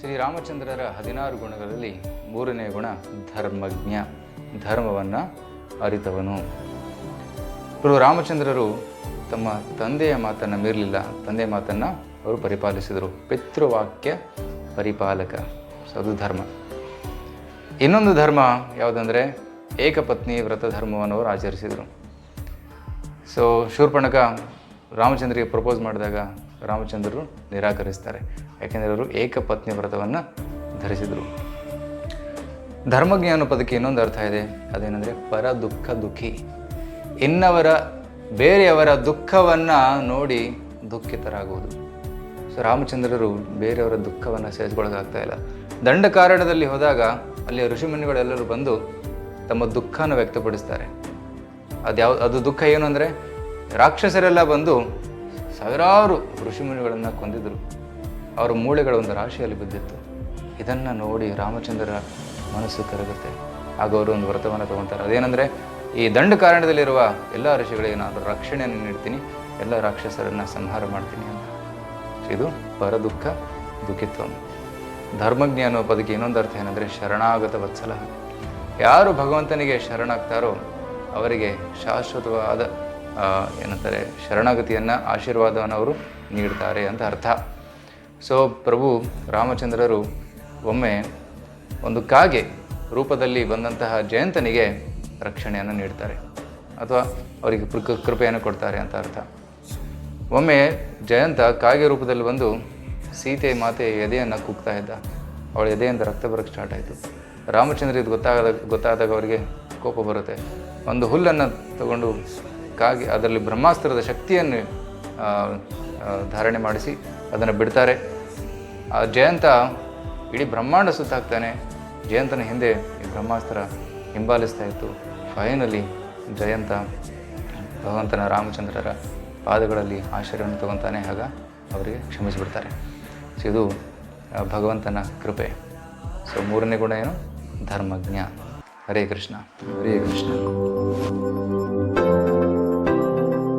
ಶ್ರೀರಾಮಚಂದ್ರರ ಹದಿನಾರು ಗುಣಗಳಲ್ಲಿ ಮೂರನೇ ಗುಣ ಧರ್ಮಜ್ಞ, ಧರ್ಮವನ್ನು ಅರಿತವನು. ಪ್ರಭು ರಾಮಚಂದ್ರರು ತಮ್ಮ ತಂದೆಯ ಮಾತನ್ನು ಮೀರಲಿಲ್ಲ, ತಂದೆಯ ಮಾತನ್ನು ಅವರು ಪರಿಪಾಲಿಸಿದರು. ಪಿತೃವಾಕ್ಯ ಪರಿಪಾಲಕ, ಸೊ ಅದು ಧರ್ಮ. ಇನ್ನೊಂದು ಧರ್ಮ ಯಾವುದಂದರೆ ಏಕಪತ್ನಿ ವ್ರತ ಧರ್ಮವನ್ನು ಅವರು ಆಚರಿಸಿದರು. ಸೊ ಶೂರ್ಪಣಕ ರಾಮಚಂದ್ರಿಗೆ ಪ್ರಪೋಸ್ ಮಾಡಿದಾಗ ರಾಮಚಂದ್ರರು ನಿರಾಕರಿಸ್ತಾರೆ. ಯಾಕೆಂದರೆ ಅವರು ಏಕಪತ್ನಿ ವ್ರತವನ್ನು ಧರಿಸಿದರು. ಧರ್ಮಜ್ಞಾನ ಪದಕ್ಕೆ ಇನ್ನೊಂದು ಅರ್ಥ ಇದೆ. ಅದೇನೆಂದರೆ ಪರ ದುಃಖ ದುಃಖಿ. ಇನ್ನವರ, ಬೇರೆಯವರ ದುಃಖವನ್ನು ನೋಡಿ ದುಃಖಿತರಾಗುವುದು. ಸೊ ರಾಮಚಂದ್ರರು ಬೇರೆಯವರ ದುಃಖವನ್ನು ಸೇರಿಸ್ಕೊಳ್ಳೋಕ್ಕಾಗ್ತಾ ಇಲ್ಲ. ದಂಡಕಾರಣದಲ್ಲಿ ಹೋದಾಗ ಅಲ್ಲಿ ಋಷಿಮುನಿಗಳೆಲ್ಲರೂ ಬಂದು ತಮ್ಮ ದುಃಖನ ವ್ಯಕ್ತಪಡಿಸ್ತಾರೆ. ಅದ್ಯಾವ, ಅದು ದುಃಖ ಏನು ಅಂದರೆ ರಾಕ್ಷಸರೆಲ್ಲ ಬಂದು ಸಾವಿರಾರು ಋಷಿಮುನಿಗಳನ್ನು ಕೊಂದಿದ್ರು. ಅವರ ಮೂಳೆಗಳ ಒಂದು ರಾಶಿಯಲ್ಲಿ ಬಿದ್ದಿತ್ತು. ಇದನ್ನು ನೋಡಿ ರಾಮಚಂದ್ರರ ಮನಸ್ಸು ಕರಗುತ್ತೆ. ಆಗ ಅವರು ಒಂದು ವ್ರತವನ್ನು ತಗೊತಾರೆ. ಅದೇನೆಂದರೆ, ಈ ದಂಡ ಕಾರಣದಲ್ಲಿರುವ ಎಲ್ಲ ಋಷಿಗಳಿಗೆ ನಾನು ರಕ್ಷಣೆಯನ್ನು ನೀಡ್ತೀನಿ, ಎಲ್ಲ ರಾಕ್ಷಸರನ್ನು ಸಂಹಾರ ಮಾಡ್ತೀನಿ ಅಂತ. ಇದು ಪರದುಃಖ ದುಃಖಿತ್ವ. ಧರ್ಮಜ್ಞ ಅನ್ನೋ ಪದಕ್ಕೆ ಇನ್ನೊಂದು ಅರ್ಥ ಏನಂದರೆ, ಶರಣಾಗತ ವತ್ಸಲ. ಯಾರು ಭಗವಂತನಿಗೆ ಶರಣಾಗ್ತಾರೋ, ಅವರಿಗೆ ಶಾಶ್ವತವಾದ ಏನಂತಾರೆ, ಶರಣಾಗತಿಯನ್ನು, ಆಶೀರ್ವಾದವನ್ನು ಅವರು ನೀಡ್ತಾರೆ ಅಂತ ಅರ್ಥ. ಸೊ ಪ್ರಭು ರಾಮಚಂದ್ರರು ಒಮ್ಮೆ ಒಂದು ಕಾಗೆ ರೂಪದಲ್ಲಿ ಬಂದಂತಹ ಜಯಂತನಿಗೆ ರಕ್ಷಣೆಯನ್ನು ನೀಡ್ತಾರೆ ಅಥವಾ ಅವರಿಗೆ ಕೃಪೆಯನ್ನು ಕೊಡ್ತಾರೆ ಅಂತ ಅರ್ಥ. ಒಮ್ಮೆ ಜಯಂತ ಕಾಗೆ ರೂಪದಲ್ಲಿ ಬಂದು ಸೀತೆ ಮಾತೆ ಎದೆಯನ್ನು ಕುಗ್ತಾ ಇದ್ದ. ಅವಳ ಎದೆಯಿಂದ ರಕ್ತ ಬರಕ್ಕೆ ಸ್ಟಾರ್ಟ್ ಆಯಿತು. ರಾಮಚಂದ್ರ ಇದು ಗೊತ್ತಾಗದ, ಗೊತ್ತಾದಾಗ ಅವರಿಗೆ ಕೋಪ ಬರುತ್ತೆ. ಒಂದು ಹುಲ್ಲನ್ನು ತಗೊಂಡು ಕಾಗೆ ಅದರಲ್ಲಿ ಬ್ರಹ್ಮಾಸ್ತ್ರದ ಶಕ್ತಿಯನ್ನು ಧಾರಣೆ ಮಾಡಿಸಿ ಅದನ್ನು ಬಿಡ್ತಾರೆ. ಆ, ಜಯಂತ ಇಡೀ ಬ್ರಹ್ಮಾಂಡ ಸುತ್ತಾಕ್ತಾನೆ. ಜಯಂತನ ಹಿಂದೆ ಈ ಬ್ರಹ್ಮಾಸ್ತ್ರ ಹಿಂಬಾಲಿಸ್ತಾ ಇತ್ತು. ಫೈನಲಿ ಜಯಂತ ಭಗವಂತನ ರಾಮಚಂದ್ರರ ಪಾದಗಳಲ್ಲಿ ಆಶ್ರಯವನ್ನು ತಗೊತಾನೆ. ಆಗ ಅವರಿಗೆ ಕ್ಷಮಿಸಿಬಿಡ್ತಾರೆ. ಸೊ ಇದು ಭಗವಂತನ ಕೃಪೆ. ಸೊ ಮೂರನೇ ಗುಣ ಏನು? ಧರ್ಮಜ್ಞ. ಹರೇ ಕೃಷ್ಣ. ಹರೇ ಕೃಷ್ಣ.